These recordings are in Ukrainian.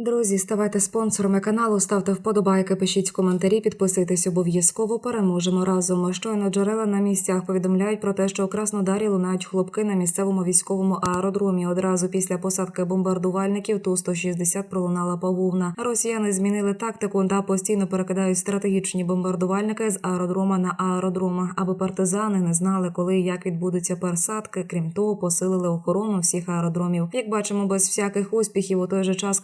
Друзі, ставайте спонсорами каналу, ставте вподобайки, пишіть коментарі, підписуйтесь обов'язково. Переможемо разом. Щойно джерела на місцях повідомляють про те, що у Краснодарі лунають хлопки на місцевому військовому аеродромі. Одразу після посадки бомбардувальників ту 160 пролунала павовна. Росіяни змінили тактику та постійно перекидають стратегічні бомбардувальники з аеродрома на аеродрома, аби партизани не знали, коли і як відбудуться пересадки. Крім того, посилили охорону всіх аеродромів. Як бачимо, без всяких успіхів у той же час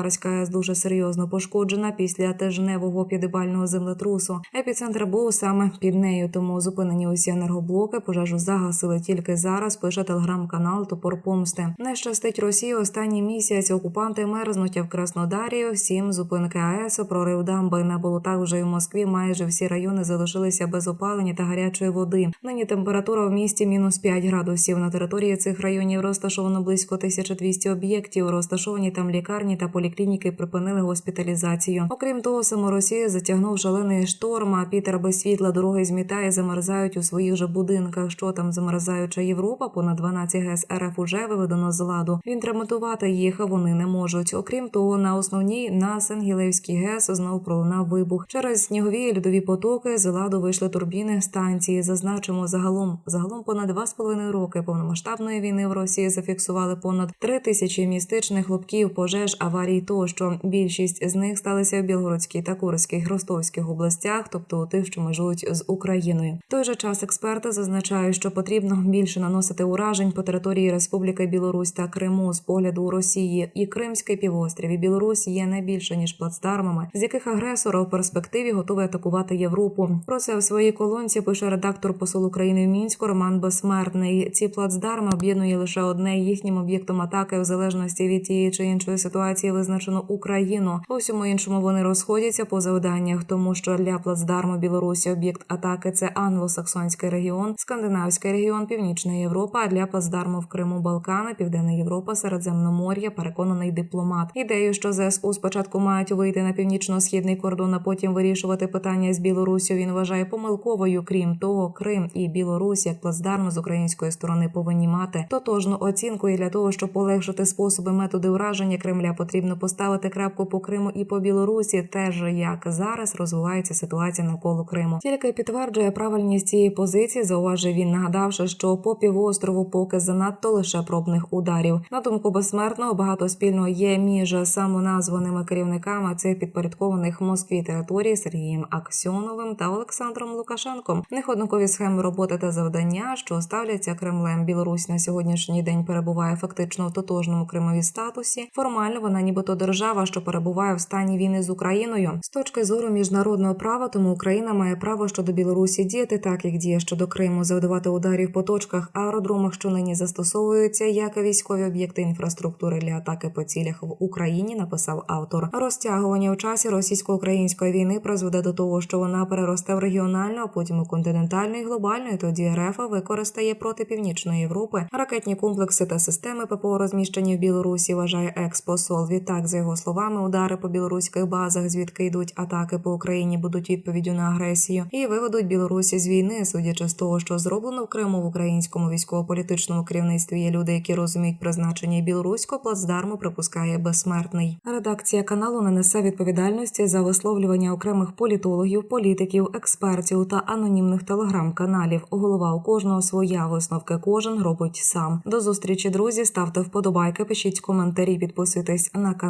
Краснодарська АЕС дуже серйозно пошкоджена після тижневого п'ятибального землетрусу. Епіцентр був саме під нею, тому зупинені усі енергоблоки. Пожежу загасили тільки зараз. Пише телеграм-канал Топор Помсти. Не щастить Росії останній місяць. Окупанти мерзнуть в Краснодарі. Всім зупинки АЕС, прорив дамби на болотах вже й в Москві. Майже всі райони залишилися без опалення та гарячої води. Нині температура в місті мінус 5 градусів. На території цих районів розташовано близько 1200 об'єктів. Розташовані там лікарні та поліклініки припинили госпіталізацію. Окрім того, саму Росію затягнув шалений шторм. А Пітер без світла дороги змітає, замерзають у своїх же будинках. Що там замерзаюча Європа? Понад 12 ГЕС РФ уже виведено з ладу. Він Відремонтувати їх вони не можуть. Окрім того, на основній на Сенгілевській ГЕС знов пролунав вибух. Через снігові льодові потоки з ладу вийшли турбіни станції. Зазначимо загалом загалом понад 2,5 роки повномасштабної війни в Росії зафіксували понад 3 тисячі містичних хлопків, пожеж, аварій тощо. Більшість з них сталися в Білгородській та Курських Ростовських областях, тобто у тих, що межують з Україною. В той же час експерти зазначають, що потрібно більше наносити уражень по території Республіки Білорусь та Криму з погляду Росії і Кримський півострів і Білорусь є не більше ніж плацдармами, з яких агресор у перспективі готовий атакувати Європу. Про це в своїй колонці пише редактор посол України в мінську Роман Безсмертний. Ці плацдарми об'єднує лише одне їхнім об'єктом атаки в залежності від тієї чи іншої ситуації визначено Україну. У всьому іншому вони розходяться по завданнях, тому що для плацдарму Білорусі об'єкт атаки це англосаксонський регіон, скандинавський регіон, Північна Європа. А для плацдарму в Криму Балкани, Південна Європа, Середземномор'я, переконаний дипломат. Ідею, що ЗСУ спочатку мають вийти на північно-східний кордон, а потім вирішувати питання з Білорусю. Він вважає помилковою. Крім того, Крим і Білорусь як плацдарм з української сторони повинні мати тотожну оцінку. І для того, щоб полегшити способи методи ураження Кремля, потрібно поставити крапку по Криму і по Білорусі. Теж як зараз розвивається ситуація навколо Криму. Тільки підтверджує правильність цієї позиції. Зауважив він, нагадавши, що по півострову поки занадто лише пробних ударів. На думку безсмертного, багато спільного є між самоназваними керівниками цих підпорядкованих Москві територій Сергієм Аксьоновим та Олександром Лукашенком. В них схеми роботи та завдання, що ставляться Кремлем. Білорусь на сьогоднішній день перебуває фактично в тотожному Кримові статусі. Формально вона нібито держава, що перебуває в стані війни з Україною. З точки зору міжнародного права, тому Україна має право щодо Білорусі діяти так, як діє щодо Криму, завдавати ударів по точках, аеродромах, що нині застосовуються як військові об'єкти інфраструктури для атаки по цілях в Україні. Написав автор. Розтягування у часі російсько-української війни призведе до того, що вона переросте в регіональну, а потім у континентальну і глобальну. І тоді РФ використає проти північної Європи ракетні комплекси та системи ППО розміщені в Білорусі. Вважає експосол. Відтак, за його словами, удари по білоруських базах, звідки йдуть атаки по Україні, будуть відповіддю на агресію і виведуть Білорусі з війни, судячи з того, що зроблено в Криму в українському військово-політичному керівництві. Є люди, які розуміють призначення білоруського плацдарму, припускає безсмертний. Редакція каналу не несе відповідальності за висловлювання окремих політологів, політиків, експертів та анонімних телеграм-каналів. Голова у кожного своя висновки. Кожен робить сам. До зустрічі, друзі. Ставте вподобайки, пишіть коментарі, підписуйтесь на